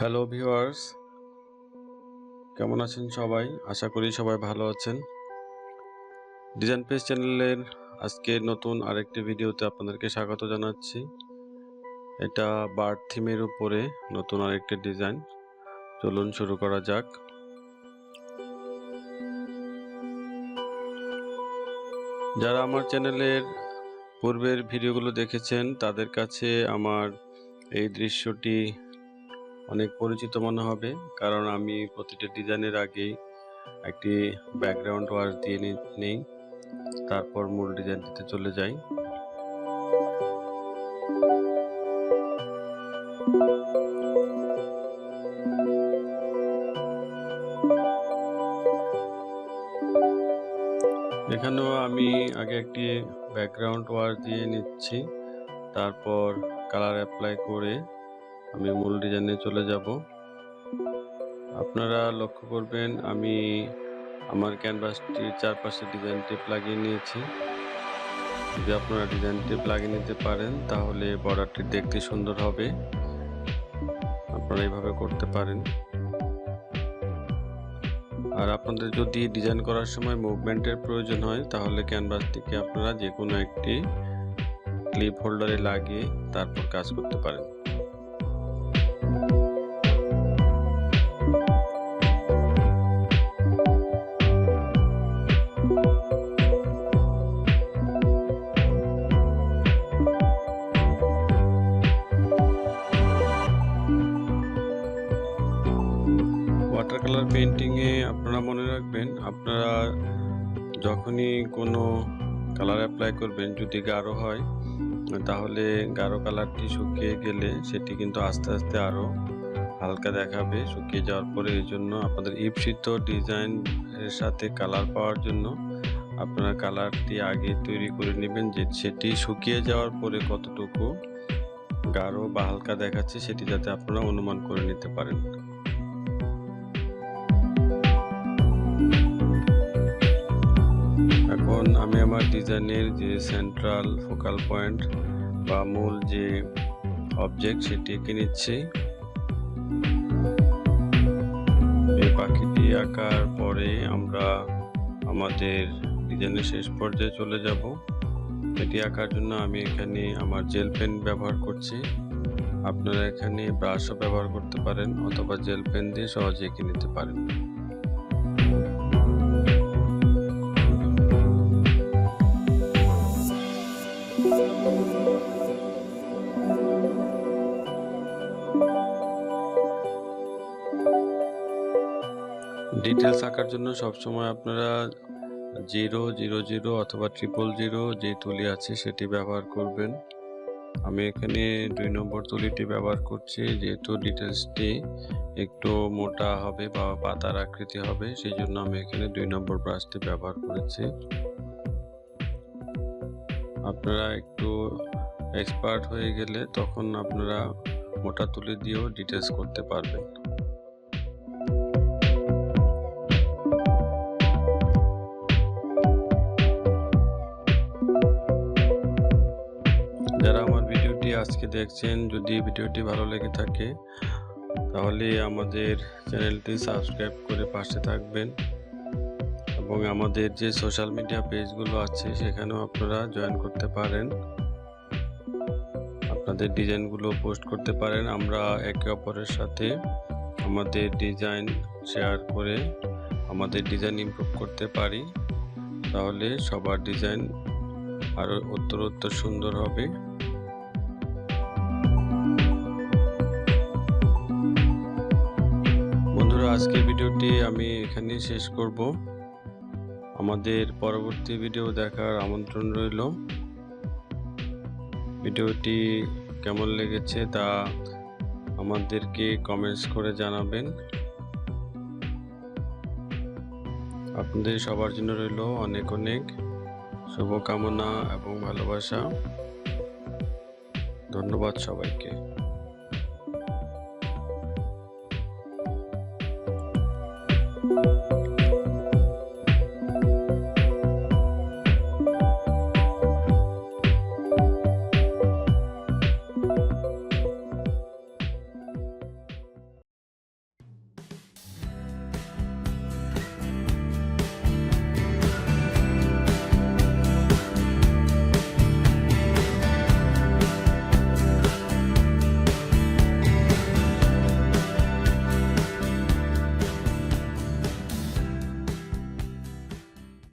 Hello viewers কেমন আছেন সবাই? আশা করি সবাই ভালো আছেন। ডিজাইন পেজ চ্যানেলের আজকে নতুন আরেকটি ভিডিওতে আপনাদেরকে স্বাগত জানাচ্ছি। এটা বার্ড থিমের উপরে নতুন আরেকটি ডিজাইন চলুন শুরু করা যাক। যারা আমার চ্যানেলের পূর্বের ভিডিওগুলো দেখেছেন, তাদের কাছে আমার এই দৃশ্যটি অনেক পরিচিত মনে হবে, কারণ আমি প্রতিটা ডিজাইনের আগেই একটি ব্যাকগ্রাউন্ড ওয়াশ দিয়ে নেই। তারপর মূল ডিজাইনটিতে চলে যাই। এখানেও আমি আগে একটি ব্যাকগ্রাউন্ড ওয়াশ দিয়ে নিচ্ছি। তারপর কালার অ্যাপ্লাই করে আমি মূল ডিজাইনে চলে যাব। আপনারা লক্ষ্য করবেন, আমি আমার ক্যানভাসটির চারপাশে ডিজাইন টেপ লাগিয়ে নিয়েছি। যদি আপনারা ডিজাইন টেপ লাগিয়ে নিতে পারেন, তাহলে বর্ডারটি দেখতে সুন্দর হবে। আপনারা এইভাবে করতে পারেন। আর আপনাদের যদি ডিজাইন করার সময় মুভমেন্টের প্রয়োজন হয়, তাহলে ক্যানভাসটিকে আপনারা যে কোনো একটি ক্লিপ হোল্ডারে লাগিয়ে তারপর কাজ করতে পারেন। পেন্টিংয়ে আপনারা মনে রাখবেন, আপনারা যখনই কোনো কালার অ্যাপ্লাই করবেন, যদি গাঢ় হয়, তাহলে গাঢ় কালারটি শুকিয়ে গেলে সেটি কিন্তু আস্তে আস্তে আরও হালকা দেখাবে, শুকিয়ে যাওয়ার পরে এই জন্য আপনাদের ইপসিত ডিজাইনের সাথে কালার পাওয়ার জন্য আপনারা কালারটি আগে তৈরি করে নেবেন, যে সেটি শুকিয়ে যাওয়ার পরে কতটুকু গাঢ় বা হালকা দেখাচ্ছে, সেটি যাতে আপনারা অনুমান করে নিতে পারেন। আমার ডিজাইনের যে সেন্ট্রাল ফোকাল পয়েন্ট বা মূল যে অবজেক্ট সেটি এঁকে নিচ্ছি। এই পাখিটি আঁকার পরে আমরা আমাদের ডিজাইনের শেষ পর্যায়ে চলে যাব। এটি আঁকার জন্য আমি এখানে আমার জেল পেন ব্যবহার করছি। আপনারা এখানে ব্রাশও ব্যবহার করতে পারেন অথবা জেল পেন দিয়ে সহজে এঁকে নিতে পারেন। ডিটেলস আঁকার জন্য সবসময় আপনারা জিরো জিরো জিরো অথবা ট্রিপল জিরো যে তুলি আছে সেটি ব্যবহার করবেন। আমি এখানে দুই নম্বর তুলিটি ব্যবহার করছি, যেহেতু ডিটেলসটি একটু মোটা হবে বা পাতার আকৃতি হবে সেই জন্য আমি এখানে দুই নম্বর ব্রাশটি ব্যবহার করেছি। আপনারা একটু এক্সপার্ট হয়ে গেলে তখন আপনারা মোটা তুলি দিয়েও ডিটেলস করতে পারবেন। আজকে দেখছেন, যদি ভিডিওটি ভালো লেগে থাকে, তাহলে আমাদের চ্যানেলটি সাবস্ক্রাইব করে পাশে থাকবেন এবং আমাদের যে সোশ্যাল মিডিয়া পেজগুলো আছে, সেখানেও আপনারা জয়েন করতে পারেন। আপনাদের ডিজাইনগুলো পোস্ট করতে পারেন। আমরা একে অপরের সাথে আমাদের ডিজাইন শেয়ার করে আমাদের ডিজাইন ইমপ্রুভ করতে পারি। তাহলে সবার ডিজাইন আরও উত্তরোত্তর সুন্দর হবে। আজকের ভিডিওটি আমি এখানেই শেষ করব। আমাদের পরবর্তী ভিডিও দেখার আমন্ত্রণ রইল। ভিডিওটি কেমন লেগেছে তা আমাদেরকে কমেন্টস করে জানাবেন। আপনাদের সবার জন্য রইল অনেক অনেক শুভকামনা এবং ভালোবাসা। ধন্যবাদ সবাইকে।